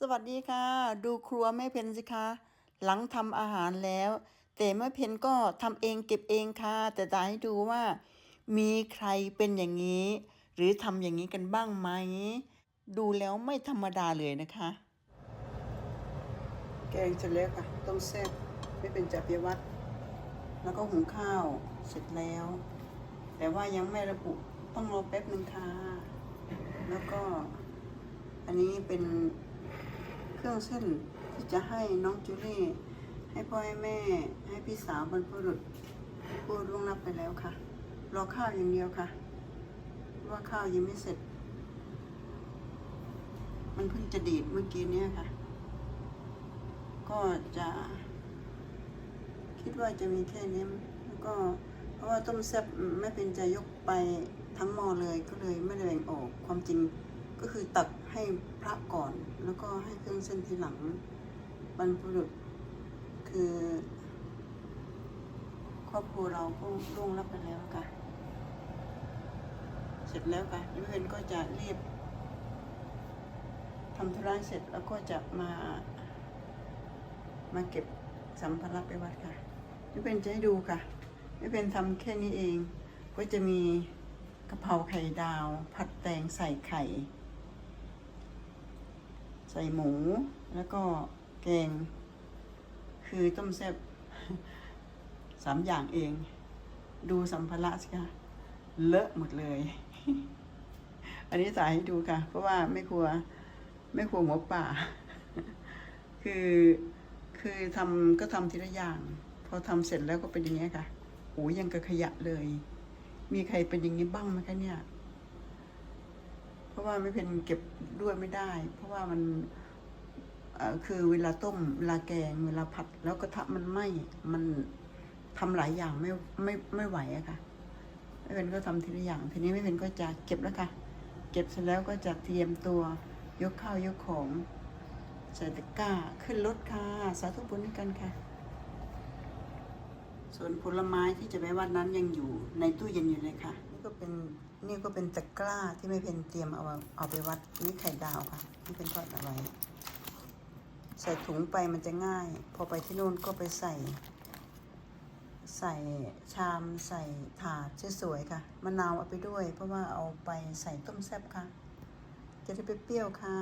สวัสดีค่ะ ดูครัวแม่เพนสิคะหลังทำอาหารแล้ว แต่แม่เพนก็ทำเองเก็บเองค่ะ แต่จะให้ดูว่า มีใครเป็นอย่างนี้ หรือทำอย่างนี้กันบ้างไหมดูแล้วไม่ธรรมดาเลยนะคะ แกงเสร็จแล้วค่ะต้มแซ่บไม่เป็นจับเยวัดแล้วก็หุงข้าวเสร็จแล้ว แต่ว่ายังไม่ระบุต้องรอแป๊บหนึ่งค่ะแล้วก็ อันนี้เป็น รื่องเส้นที่จะให้น้องจูเล่ให้พ่อให้แม่ ให้พี่สาวบรรพบุรุษพูดล่วงหนับไปแล้วค่ะ รอข้าวอย่างเดียวค่ะ ว่าข้าวยังไม่เสร็จ มันเพิ่งจะดีดเมื่อกี้เนี้ยค่ะ ก็จะ คิดว่าจะมีแค่นี้แล้วก็เพราะว่าต้มแซ่บไม่เป็นใจยกไปทั้งหม้อเลยก็เลยไม่ได้แบ่งออกความจริง ก็คือตักให้พระก่อน แล้วก็ให้เครื่องเส้นทีหลังบรรพบุรุษคือ ครอบครัวเราก็ล่วงรับไปแล้วค่ะ เสร็จแล้วค่ะนิเวนก็จะรีบทำธุระเสร็จแล้วก็จะมา มาเก็บสัมภาระไปวัดค่ะนี่เป็นจะให้ดูค่ะนี่เป็นทำแค่นี้เอง ก็จะมีกะเพราไข่ดาว ผัดแตงใส่ไข่ ส่หมู แล้วก็แกง คือต้มแซ่บสามอย่างเอง ดูสัมภาระสิคะเลอะหมดเลย อันนี้สายให้ดูค่ะ เพราะว่าไม่ครัวไม่ครัวหมูป่า คือคือทำก็ทำทีละอย่าง พอทำเสร็จแล้วก็เป็นอย่างนี้ยค่ะโอ้ยังกับขยะเลย มีใครเป็นอย่างนี้บ้างไหมคะเนี่ย ราะว่าไม่เป็นเก็บด้วยไม่ได้ เพราะว่ามันคือเวลาต้มเวลาแกง เวลาผัดแล้วกระทะมันไหม้มันทำหลายอย่างไม่ไม่ไม่ไหวอะค่ะไม่เป็นก็ทำทีละอย่าง ทีนี้ไม่เป็นก็จะเก็บแล้วค่ะ เก็บเสร็จแล้วก็จะเตรียมตัวยกข้าวยกของใส่ตะกร้าขึ้นรถค่ะสาธุบุญกันค่ะ ส่วนผลไม้ที่จะไปวัดนั้นยังอยู่ในตู้เย็นอยู่เลยค่ะ นี่ก็เป็นนี่ก็เป็นตะกร้าที่ไม่เป็นเตรียมเอาเอาไปวัดนี่ไข่ดาวค่ะนี่เป็นทอดเอาไว้ใส่ถุงไปมันจะง่าย พอไปที่นู่นก็ไปใส่ ใส่ชามใส่ถาดสวยๆค่ะมะนาวเอาไปด้วย เพราะว่าเอาไปใส่ต้มแซ่บค่ะ จะได้เปรี้ยวค่ะ